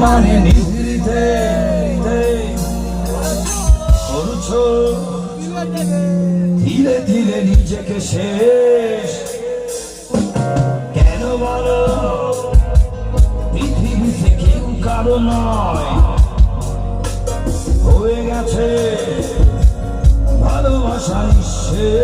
মানে ধীরে ধীরে নিজেকে শেষ। কেন বলো? পৃথিবীতে কেউ কারও নয়। হয়ে গেছে। ভালোবাসা নিঃশেষ।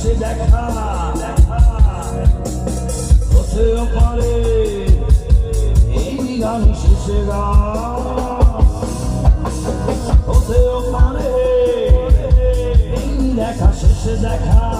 সে দেখা হতেও পারে এই গান শেষে হতেও পারে এই দেখা শেষে দেখা।